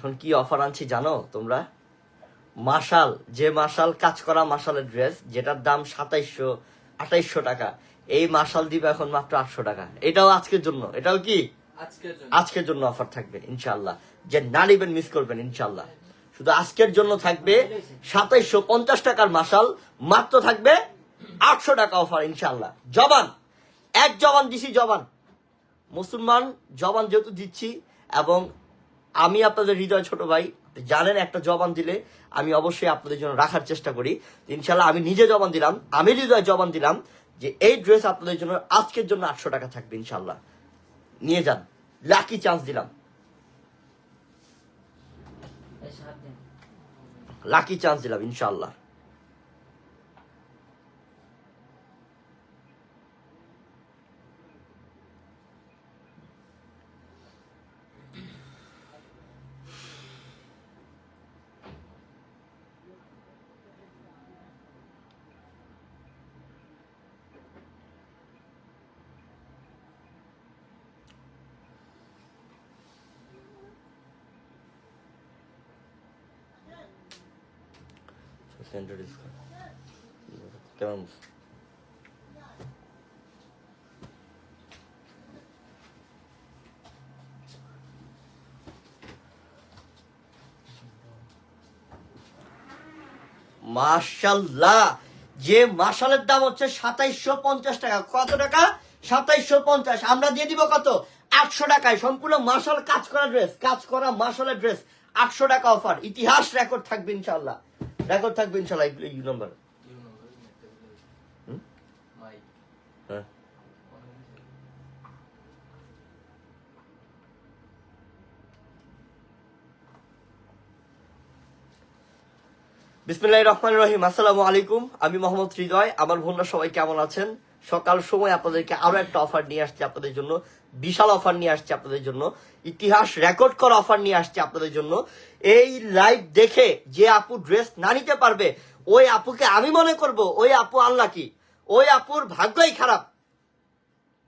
এখন কি অফার আনছি জানো তোমরা? মাশাল যে মাশাল কাজ করা মাশালের ড্রেস যেটার দাম সাতাইশশো আঠাইশশো টাকা এই মাশাল দিবে এখন মাত্র আটশো টাকা। এটাও আজকের জন্য এটাও কি? আজকের জন্য। অফার থাকবে ইনশাল্লাহ যে না নিবেন মিস করবেন ইনশাল্লাহ শুধু আজকের জন্য থাকবে সাতাইশশো পঞ্চাশ টাকার মাসাল মাত্র থাকবে আটশো টাকা অফার ইনশাল্লাহ জবান এক জবান দিছি জবান। মুসলমান জবান যেহেতু দিচ্ছি এবং আমি আপনাদের হৃদয় ছোট ভাই জানেন একটা জবান দিলে আমি অবশ্যই আপনাদের জন্য রাখার চেষ্টা করি। ইনশাল্লাহ আমি নিজে জবান দিলাম আমি হৃদয় জবান দিলাম যে এই ড্রেস আপনাদের জন্য আজকের জন্য আটশো টাকা থাকবে ইনশাল্লাহ নিয়ে যান লাকি চান্স দিলাম। লাকি চান্স দিলাম ইনশাল্লাহ কেমন মাশাল্লাহ যে মাসালের দাম হচ্ছে সাতাইশশো পঞ্চাশ টাকা। কত টাকা? সাতাইশশো পঞ্চাশ। আমরা দিয়ে দিব কত? আটশো টাকায়। সম্পূর্ণ মাসাল কাজ করা ড্রেস কাজ করা মাসালের ড্রেস আটশো টাকা অফার ইতিহাস রেকর্ড থাকবে ইনশাল্লাহ রেকর্ড থাকবে ইনশাল্লাহ ইউ নম্বর হ্যাঁ বিসমিল্লাহ রহমান রহিম আসসালামু আলাইকুম আমি মোহাম্মদ হৃদয়। আমার বোনরা সবাই কেমন আছেন? সকাল সময় আপনাদেরকে আরও একটা অফার নিয়ে আসছে আপনাদের জন্য। বিশাল অফার নিয়ে আসছে আপনাদের জন্য। ইতিহাস রেকর্ড করা অফার নিয়ে আসছে আপনাদের জন্য। এই লাইভ দেখে যে আপু ড্রেস না নিতে পারবে, ওই আপুকে আমি মনে করব, ওই আপু আল্লাহ কি ওই আপুর ভাগ্যই খারাপ।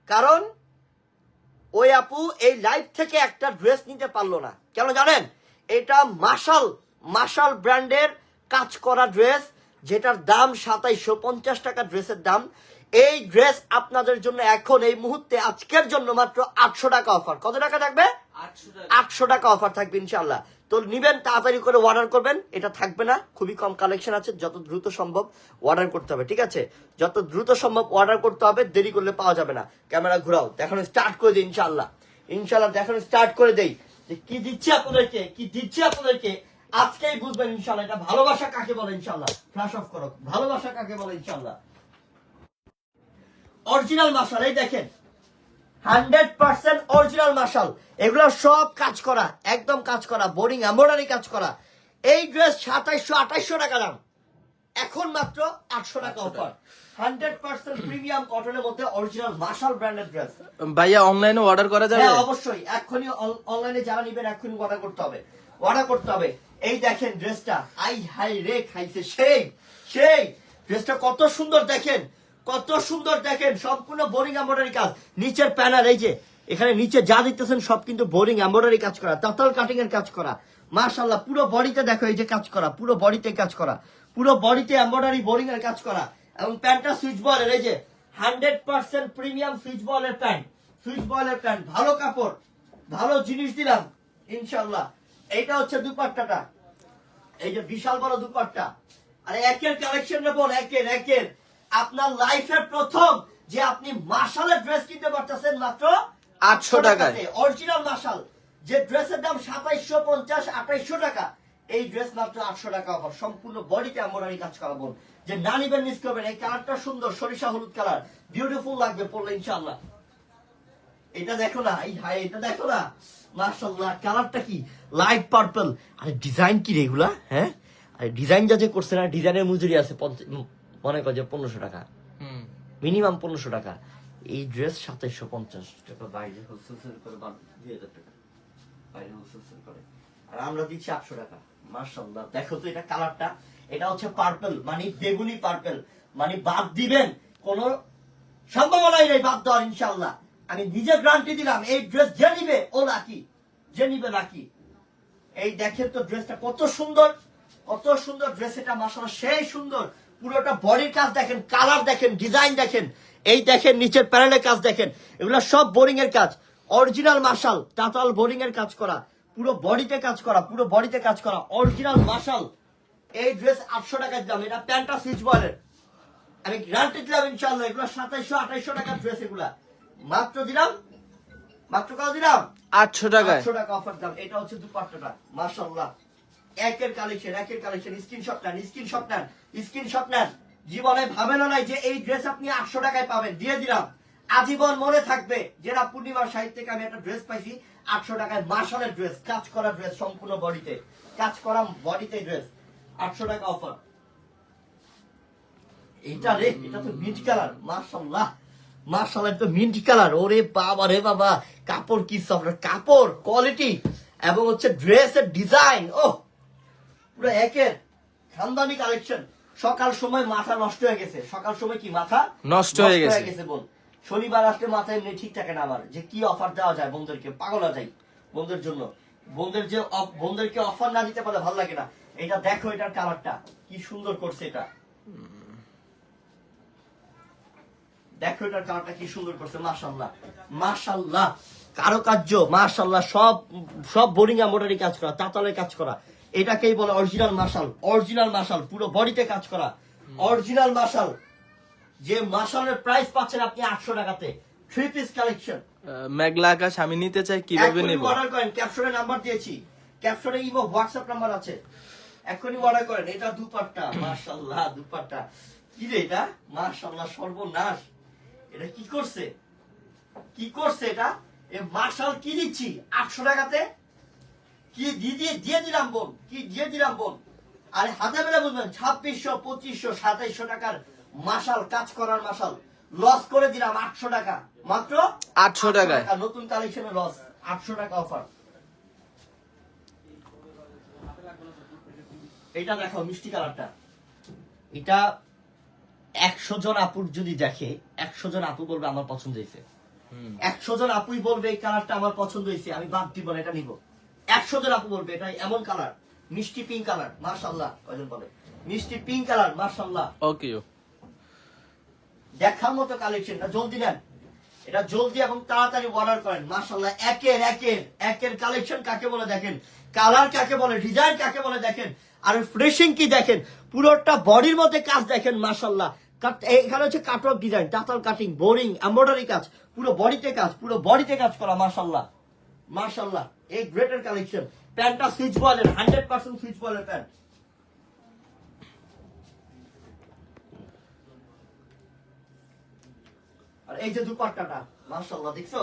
কারণ ওই আপু এই লাইভ থেকে একটা ড্রেস নিতে পারল না। কেন জানেন? এটা মাশাল মাশাল ব্র্যান্ডের কাজ করা ড্রেস যেটার দাম সাতাইশো পঞ্চাশ টাকা ড্রেসের দাম। এই ড্রেস আপনাদের জন্য এখন এই মুহূর্তে আজকের জন্য মাত্র আটশো টাকা অফার কত টাকা থাকবে? আটশো টাকা। অফার থাকবে ইনশাল্লাহ তো নিবেন তাড়াতাড়ি করে অর্ডার করবেন। এটা থাকবে না খুবই কম কালেকশন আছে। যত দ্রুত সম্ভব অর্ডার করতে হবে ঠিক আছে? যত দ্রুত সম্ভব অর্ডার করতে হবে দেরি করলে পাওয়া যাবে না। ক্যামেরা ঘুরাও দেখানো স্টার্ট করে দিই ইনশাল্লাহ ইনশাল্লাহ দেখানো স্টার্ট করে দেই। যে কি দিচ্ছি আপনাদেরকে কি দিচ্ছি আপনাদেরকে আজকেই বুঝবেন ইনশাল্লাহ এটা ভালোবাসা কাকে বলে ইনশাল্লাহ ফ্ল্যাশ অফ করো। ভালোবাসা কাকে বলে ইনশাল্লাহ অরিজিনাল মাসাল এই দেখেন। হান্ড্রেড পার্সেন্ট অরিজিনাল মার্শাল এগুলো সব কাজ করা একদম কাজ করা বোরিং এম্বয়ডারি কাজ করা। এই ড্রেস সাতাইশশো আঠাইশশো টাকা দাম। এখন মাত্র আটশো টাকা অফার। হান্ড্রেড পার্সেন্ট প্রিমিয়াম কটনের মধ্যে অরিজিনাল মার্শাল ব্র্যান্ডের ড্রেস ভাইয়া অনলাইনে অর্ডার করা যাবে? হ্যাঁ অবশ্যই। এক্ষুনি অনলাইনে যারা নিবেন এক্ষুনি অর্ডার করতে হবে। অর্ডার করতে হবে। এই দেখেন ড্রেসটা আই হাই রে খাইছে সেই সেই। ড্রেসটা কত সুন্দর দেখেন। কত সুন্দর দেখেন, সম্পূর্ণ বোরিং এম্বয়ডারি কাজ। নিচের প্যানার এই যে, এখানে নিচে যা দিতেছেন সব কিন্তু বোরিং এম্বয়ডারি কাজ করা, তাতাল কাটিং এর কাজ করা। মাশাল্লাহ পুরো বডিতে দেখো, এই যে কাজ করা, পুরো বডিতে কাজ করা। পুরো বডিতে এম্বয়ডারি বোরিং এর কাজ করা। এবং প্যান্টটা সুইচ বলের এই যে হান্ড্রেড পার্সেন্ট প্রিমিয়াম সুইচ বলের প্যান্ট সুইচ বলের প্যান্ট, ভালো কাপড়, ভালো জিনিস দিলাম ইনশাল্লাহ এইটা হচ্ছে দুপাট্টাটা। এই যে বিশাল বড় দুপাট্টা। আরে, একের কালেকশন নেবেন একের একের। আপনার লাইফের প্রথম যে আপনি মার্শালের ড্রেস কিনতে পারতেছেন মাত্র 800 টাকায়। অরিজিনাল মার্শাল যে ড্রেসের দাম সাতাইশশো পঞ্চাশ আঠাইশশো টাকা এই ড্রেস মাত্র আটশো টাকা অফার সম্পূর্ণ বডিতে এমব্রয়ডারি কাজ করা বোন। যে না নিবেন মিস করবেন এই কালারটা সুন্দর সরিষা হলুদ কালার। বিউটিফুল লাগবে পড়লে ইনশাল্লাহ এটা দেখো না এই হাই এটা দেখো না। মার্শাল্লাহ কালারটা কি? লাইট পার্পল আরে ডিজাইন কি রে এগুলা হ্যাঁ? আরে ডিজাইন যা যে করছে না ডিজাইনের মজুরি আছে মনে কর যে পনেরোশো টাকা। হুম। মিনিমাম পনেরোশো টাকা। এই ড্রেস সাতাইশশো পঞ্চাশ। টাকা বাইরে হোলসেল সেল করে দুই হাজার টাকা। বাইরে হোলসেল সেল করে। আর আমরা দিচ্ছি আটশো টাকা। মার্শাল্লাহ দেখো তো এটা কালারটা। এটা হচ্ছে পার্পল মানে বেগুনি পার্পল মানে বাদ দিবেন কোন সম্ভাবনাই নেই বাদ দেওয়ার ইনশাল্লাহ আমি নিজে গ্রান্টি দিলাম এই ড্রেস যে নিবে ও লাকি যে নিবে লাকি এই দেখেন তো ড্রেসটা কত সুন্দর। কত সুন্দর ড্রেস এটা মাসাল্লাহ সেই সুন্দর। পুরোটা বডির কাজ দেখেন কালার দেখেন ডিজাইন দেখেন এই দেখেন নিচের প্যানেলের কাজ দেখেন এগুলো সব বোরিং এর কাজ। অরিজিনাল মার্শাল তাতাল বোরিং এর কাজ করা পুরো বডিতে কাজ করা পুরো বডিতে কাজ করা অরিজিনাল মার্শাল এই ড্রেস আটশো টাকার দাম এটা প্যান্টটা সুইচ বলের আমি গ্যারান্টি দিলাম ইনশাল্লাহ এগুলো সাতাইশো আঠাইশো টাকার ড্রেস এগুলা। মাত্র দিলাম? মাত্র কত দিলাম? আটশো টাকা আটশো টাকা অফার দাম এটা হচ্ছে দুপাট্টাটা মাশাল্লাহ একের কালেকশন একের কালেকশন স্ক্রিনশট নেন স্ক্রিনশট নেন স্ক্রিনশট নেন। জীবনে ভাবেনও নাই যে এই ড্রেস আপনি আটশো টাকায় পাবেন। দিয়ে দিলাম। আজীবন মনে থাকবে, যেটা পূর্ণিমার সাহিত্য থেকে আমি একটা ড্রেস পাইছি, আটশো টাকায় মার্শালের ড্রেস কাজ করা ড্রেস সম্পূর্ণ বডিতে কাজ করা বডিতে ড্রেস আটশো টাকা অফার এটা রে, এটা তো মিন্ট কালার মার্শাল্লাহ মার্শাল্লাহ তো মিন্ট কালার ওরে বাবা রে বাবা, কাপড় কি সফট কাপড় কোয়ালিটি এবং হচ্ছে ড্রেসের ডিজাইন ও পুরো একের খানদানি কালেকশন সকাল সময় মাথা নষ্ট হয়ে গেছে। সকাল সময় কি মাথা? নষ্ট হয়ে গেছে। বোন। শনিবার আসলে মাথা এমনি ঠিক থাকে না আমার। যে কি অফার দেওয়া যায় বন্ধুদেরকে পাগল যাই বন্ধুদের জন্য। বন্ধুদের যে বন্ধুদেরকে অফার না দিতে পারলে ভালো লাগে না। এটা দেখো এটার কালারটা কি সুন্দর করছে এটা। দেখো এটার কালারটা কি সুন্দর করছে। মাশাল্লাহ মাশাল্লাহ কারুকার্য। মাশাল্লাহ সব সব বোরিং এম্বয়ডারি কাজ করা তাতালের কাজ করা। এটাকেই বলে অরিজিনাল মাসাল অরিজিনাল মাসাল পুরো বডিতে কাজ করা। অরিজিনাল মাশাল যে মাশালের প্রাইস পাচ্ছেন আপনি আটশো টাকাতে। থ্রি পিস কালেকশন মেঘলা আকাশ আমি নিতে চাই কীভাবে নেব? অর্ডার করেন ক্যাপশনে নাম্বার দিয়েছি। ক্যাপশনে ইমো হোয়াটসঅ্যাপ নাম্বার আছে। এখনই অর্ডার করেন এটা দুপাট্টা মাশাআল্লাহ দুপাট্টা। কি রে এটা? মাশাআল্লাহ সর্বনাশ। এটা কি করছে? কি করছে এটা? এ মার্শাল কি দিচ্ছি? আটশো টাকাতে কি দিয়ে দিয়ে দিয়ে দিলাম বোন? কি দিয়ে দিলাম বোন? আরে হাতে বেলা বুঝবেন ছাব্বিশশো পঁচিশশো সাতাইশশো টাকার মাসাল কাজ করার মাসাল। লস করে দিলাম আটশো টাকা। মাত্র 800 টাকায়। নতুন কালেকশনে লস আটশো টাকা অফার এটা দেখো মিষ্টি কালারটা। এটা একশো জন আপুর যদি দেখে একশো জন আপু বলবে আমার পছন্দ হয়েছে। হুম। একশো জন আপুই বলবে এই কালারটা আমার পছন্দ হয়েছে আমি বাদ দিব না এটা নিব। একশো জন আপু বলবে এটা এমন কালার মিষ্টি পিঙ্ক কালার মার্শাল্লাহ কয়জন বলে? মিষ্টি পিঙ্ক কালার মার্শাল্লাহ। ওকে দেখার মতো কালেকশন না জলদি নেন। এটা জলদি এবং তাড়াতাড়ি অর্ডার করেন মার্শাল্লাহ একের একের একের কালেকশন কাকে বলে দেখেন? কালার কাকে বলে ডিজাইন কাকে বলে দেখেন? আর ফ্রেশিং কি দেখেন? পুরোটা বডির মধ্যে কাজ দেখেন মার্শাল্লাহ। এখানে হচ্ছে কাটওয়ার্ক ডিজাইন টাতাল কাটিং বোরিং এমব্রয়ডারি কাজ পুরো বডিতে কাজ পুরো বডিতে কাজ করা মার্শাল্লাহ। মার্শাল্লাহ এই গ্রেটের কালেকশন প্যান্টটা সুইচ বলের হান্ড্রেড পার্সেন্ট সুইচ বলের প্যান্ট। আর এই যে দুপাট্টাটা মার্শাল্লাহ দেখছ?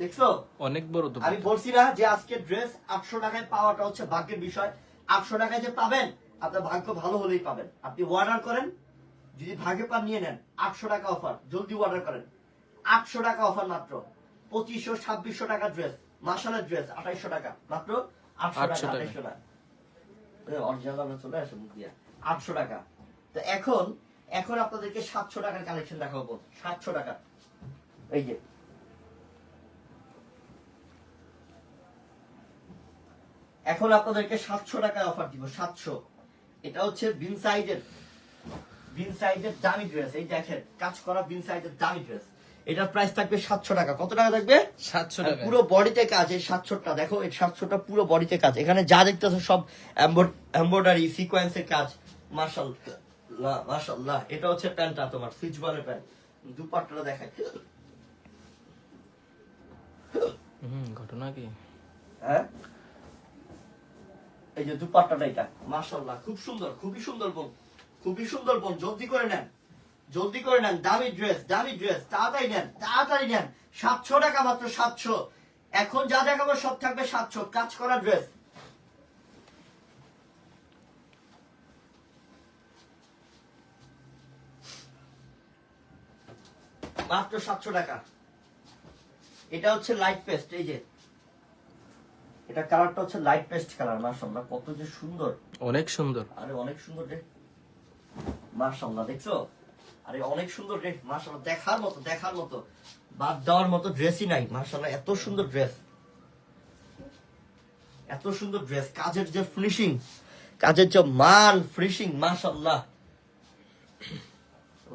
দেখছ? অনেক বড় তো আমি বলছি না যে আজকে ড্রেস আটশো টাকায় পাওয়াটা হচ্ছে ভাগ্যের বিষয়। আটশো টাকায় যে পাবেন আপনার ভাগ্য ভালো হলেই পাবেন। আপনি অর্ডার করেন যদি ভাগে পান নিয়ে নেন। আটশো টাকা অফার জলদি অর্ডার করেন। আটশো টাকা অফার মাত্র। পঁচিশশো ছাব্বিশশো টাকা ড্রেস মাসালের ড্রেস আঠাইশশো টাকা। মাত্র আটশো টাকা। আঠাইশশো টাকা। অরিজিনাল চলে আসে মুখ দিয়া। আটশো টাকা। তো এখন এখন আপনাদেরকে সাতশো টাকার কালেকশন দেখাবো। সাতশো টাকা। এই যে। এখন আপনাদেরকে সাতশো টাকায় অফার দিব সাতশো। এটা হচ্ছে বিন সাইজের বিন সাইজের দামি ড্রেস এই দেখেন কাজ করা বিন সাইজের দামি ড্রেস এটার প্রাইস থাকবে সাতশো টাকা। কত টাকা থাকবে? সাতশো টাকা। পুরো বডিতে কাজ এই সাতশোটা। দেখো এই সাতশোটা পুরো বডিতে কাজ। এখানে যা দেখতেছো সব এম্বয়ডারি সিকোয়েন্সের কাজ। মার্শাল মার্শাল্লাহ এটা হচ্ছে প্যান্টটা তোমার সুইচ বলের প্যান্ট। দুপাট্টাটা দেখায় হুম ঘটনা কি? হ্যাঁ? এই যে দুপাট্টাটা এটা মাশাল্লাহ খুব সুন্দর খুবই সুন্দর বোন খুবই সুন্দর বোন জলদি করে নেন। জলদি করে নেন দামি ড্রেস দামি ড্রেস তাড়াতাড়ি নেন তাড়াতাড়ি নেন। সাতশো টাকা মাত্র সাতশো। এখন যা দেখাবো সব থাকবে সাতশো। কাজ করা ড্রেস মাত্র সাতশো টাকা। এটা হচ্ছে লাইট পেস্ট এই যে। এটা কালারটা হচ্ছে লাইট পেস্ট কালার মাশাআল্লাহ কত যে সুন্দর। অনেক সুন্দর। আরে অনেক সুন্দর রে। মাশাআল্লাহ দেখছ? আরে অনেক সুন্দর রে মাশাআল্লাহ দেখার মতো দেখার মতো। বাদ দেওয়ার মতো ড্রেসই নাই মাশাআল্লাহ এত সুন্দর ড্রেস এত সুন্দর ড্রেস কাজের যে ফিনিশিং কাজের যে মান ফিনিশিং মাশাল্লাহ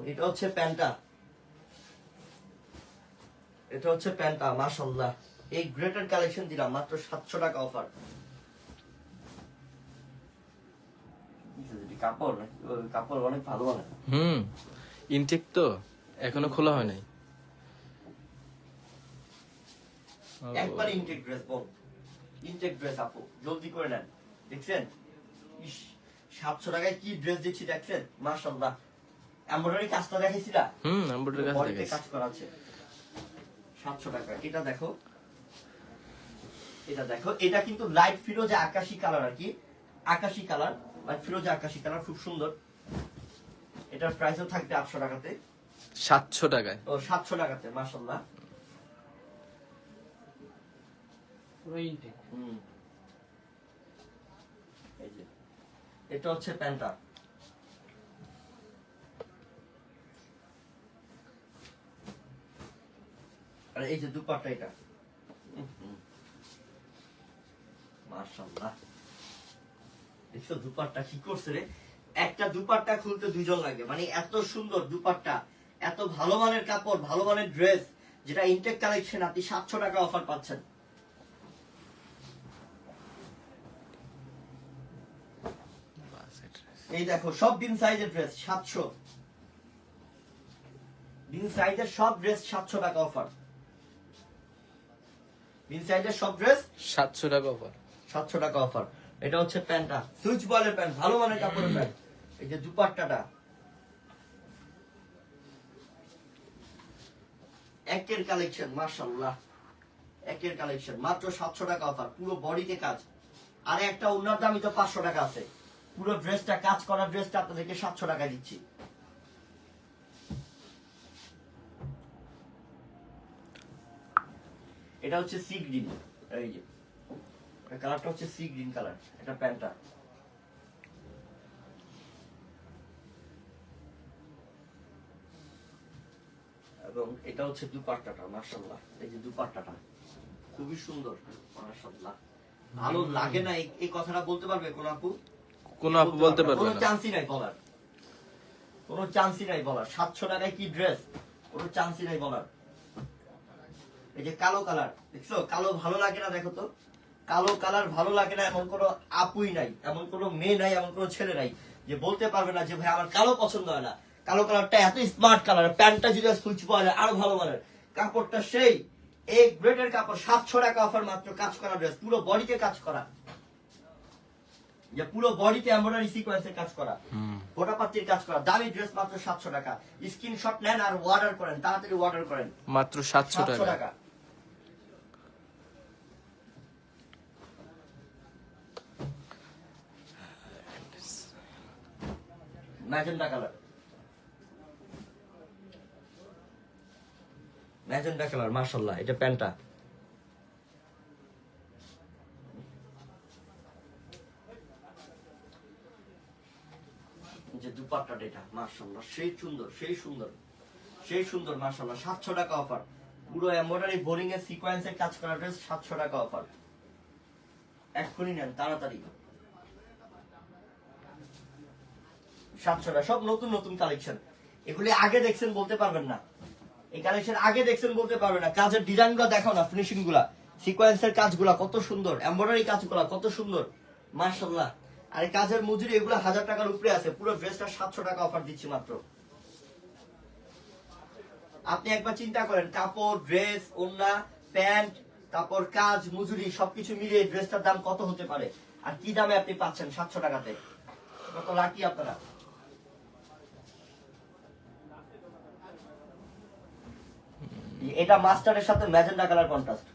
এটা হচ্ছে প্যান্টটা এটা হচ্ছে প্যান্টটা মাশাল্লাহ এই গ্রেটার কালেকশন দিলাম মাত্র সাতশো টাকা অফার কাপড় কাপড় অনেক ভালো হুম। ইনটেক তো এখনও খোলা হয় নাই। একবার ইনটেক ড্রেস বল ইনটেক ড্রেস আপু জলদি করে নেন। দেখছেন? ইস সাতশো টাকায় কি ড্রেস দিচ্ছি দেখছেন? মাশাল্লাহ এমব্রয়ডারি কাজটা দেখেছিলা হুম এমব্রয়ডারি কাজ দেখেছি কাজ করা আছে। সাতশো টাকা। এটা দেখো। এটা দেখো। এটা কিন্তু লাইট ফিরোজা আকাশি কালার আর কি। আকাশি কালার লাইট ফিরোজা আকাশি কালার খুব সুন্দর। এটার প্রাইসও থাকবে আটশো টাকাতে। সাতশো টাকায়? ও সাতশো টাকাতে যে এটা হচ্ছে প্যান্টটা। আর এই যে দুপাট্টা এটা। মাশাআল্লাহ। দেখছ দুপাট্টা কি করছে রে? একটা দুপাট্টা খুলতে দুজন লাগে। মানে এত সুন্দর দুপাট্টা এত ভালো মানের কাপড় ভালো মানের ড্রেস যেটা ইনটেক কালেকশন আপনি সাতশো টাকা অফার পাচ্ছেন। এই দেখো সব বিন সাইজের ড্রেস সাতশো। বিন সাইজের সব ড্রেস সাতশো টাকা অফার বিন সাইজের সব ড্রেস সাতশো টাকা অফার সাতশো টাকা অফার এটা হচ্ছে প্যান্টটা সুইচ বলের প্যান্ট ভালো মানের কাপড়ের প্যান্ট। এই যে দুপাট্টাটা। একের কালেকশন মার্শাল্লাহ একের কালেকশন মাত্র সাতশো টাকা অফার পুরো বডিতে কাজ। আর একটা অন্যার দামই তো পাঁচশো টাকা আছে। পুরো ড্রেসটা কাজ করা ড্রেসটা আপনাদেরকে সাতশো টাকা দিচ্ছি। এটা হচ্ছে সি গ্রিন এই যে। কালারটা হচ্ছে সি গ্রিন কালার এটা প্যান্টটা। এবং এটা হচ্ছে দুপাট্টাটা মার্শাল্লাহ এই যে দুপাট্টাটা খুবই সুন্দর মার্শাল্লাহ ভালো লাগে না এই- কথাটা বলতে পারবে কোন আপু? কোনো আপু বলতে পারবে কোনো চান্সই নাই বলার। কোনো চান্সই নাই বলার। সাতশো টাকায় কি ড্রেস কোনো চান্সই নাই বলার। এই যে কালো কালার দেখছ? কালো ভালো লাগে না দেখো তো। কালো কালার ভালো লাগে না এমন কোনো আপুই নাই এমন কোনো মেয়ে নাই এমন কোনো ছেলে নাই যে বলতে পারবে না যে ভাই আমার কালো পছন্দ হয় না। কালো কালারটা এত স্মার্ট কালার প্যান্টটা যদি সুইচ পাওয়া যায় আরও ভালো মানের। কাপড়টা সেই এই গ্রেডের কাপড় সাতশো টাকা অফার মাত্র কাজ করা ড্রেস পুরো বডিতে কাজ করা। যে পুরো বডিতে এমব্রয়ডারি সিকোয়েন্সের কাজ করা। গোটা পাত্রির কাজ করা দামি ড্রেস মাত্র সাতশো টাকা। স্ক্রিনশট নেন আর অর্ডার করেন তাড়াতাড়ি অর্ডার করেন। মাত্র সাতশো টাকা। ম্যাজেন্ডা কালার ম্যাজেন্ডা কালার মাশাল্লাহ এটা প্যান্টটা। যে এটা মাশাল্লাহ সেই সুন্দর সেই সুন্দর সেই সুন্দর মাশাল্লাহ সাতশো টাকা অফার। পুরো এমব্রয়ডারি বোরিং এর কাজ করা ড্রেস সাতশো টাকা অফার। এক্ষুনি নেন, তাড়াতাড়ি। সাতশো টাকা, সব নতুন নতুন কালেকশন এগুলি আগে দেখছেন বলতে পারবেন না। এই কালেকশন আগে দেখছেন বলতে পারবেন না। কাজের ডিজাইনগুলো দেখো না ফিনিশিংগুলা। সিকোয়েন্সের কাজগুলা কত সুন্দর কাজগুলা কত সুন্দর। মার্শাল্লাহ আর কাজের মজুরি এগুলো হাজার টাকার উপরে আছে, পুরো ড্রেসটা সাতশো টাকা অফার দিচ্ছি মাত্র। আপনি একবার চিন্তা করেন, কাপড় ড্রেস ওড়না, প্যান্ট, তারপর কাজ, মজুরি, সবকিছু মিলিয়ে ড্রেসটার দাম কত হতে পারে? আর কি দামে আপনি পাচ্ছেন সাতশো টাকাতে? কত লাকি আপনারা। এটা মাস্টারের সাথে ম্যাজেন্ডা কালার কন্ট্রাস্ট।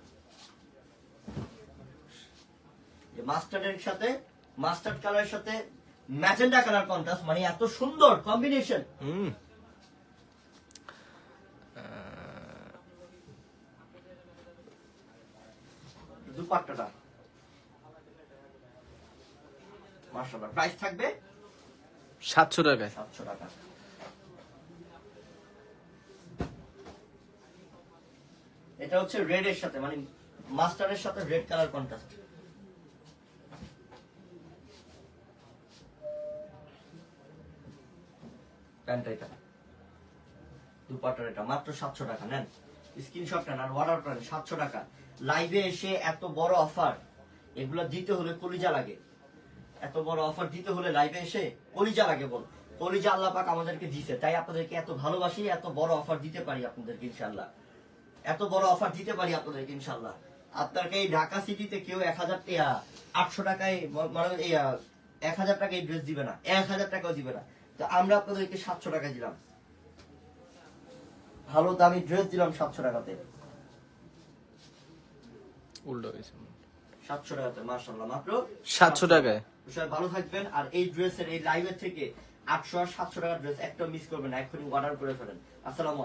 মাস্টারের সাথে মাস্টার্ড কালারের সাথে ম্যাজেন্ডা কালার কন্ট্রাস্ট মানে এত সুন্দর কম্বিনেশন। হুম। দুপাট্টাটা। প্রাইস থাকবে সাতশো টাকায়। সাতশো টাকা। এটা হচ্ছে রেড এর সাথে মানে মাস্টারের সাথে রেড কালার কন্ট্রাস্ট প্যান্টটা এটা। দুপাটার এটা, মাত্র সাতশো টাকা, নেন। স্ক্রিনশটটা নেন অর্ডার করেন, সাতশো টাকা। লাইভে এসে এত বড় অফার এগুলো দিতে হলে কলিজা লাগে। এত বড় অফার দিতে হলে লাইভে এসে কলিজা লাগে বল। কলিজা আল্লাপাক আমাদেরকে দিছে, তাই আপনাদেরকে এত ভালোবাসি, এত বড় অফার দিতে পারি আপনাদেরকে ইনশাল্লাহ এত বড় অফার দিতে পারি আপনাদেরকে ইনশাল্লাহ আপনাকে এই ঢাকা সিটিতে কেউ এক হাজার টাকা আটশো টাকায় মানে এক হাজার টাকায় ড্রেস দিবে না এক হাজার টাকাও দিবে না। তো আমরা আপনাদেরকে সাতশো টাকা দিলাম। ভালো দামি ড্রেস দিলাম সাতশো টাকাতে। উল্টো গেছে সাতশো টাকাতে মার্শাল্লাহ মাত্র সাতশো টাকায়। সবাই ভালো থাকবেন আর এই ড্রেসের এই লাইভের থেকে আটশো আর সাতশো টাকার ড্রেস একটা মিস করবেন না এক্ষুনি অর্ডার করে ফেলেন। আসসালাম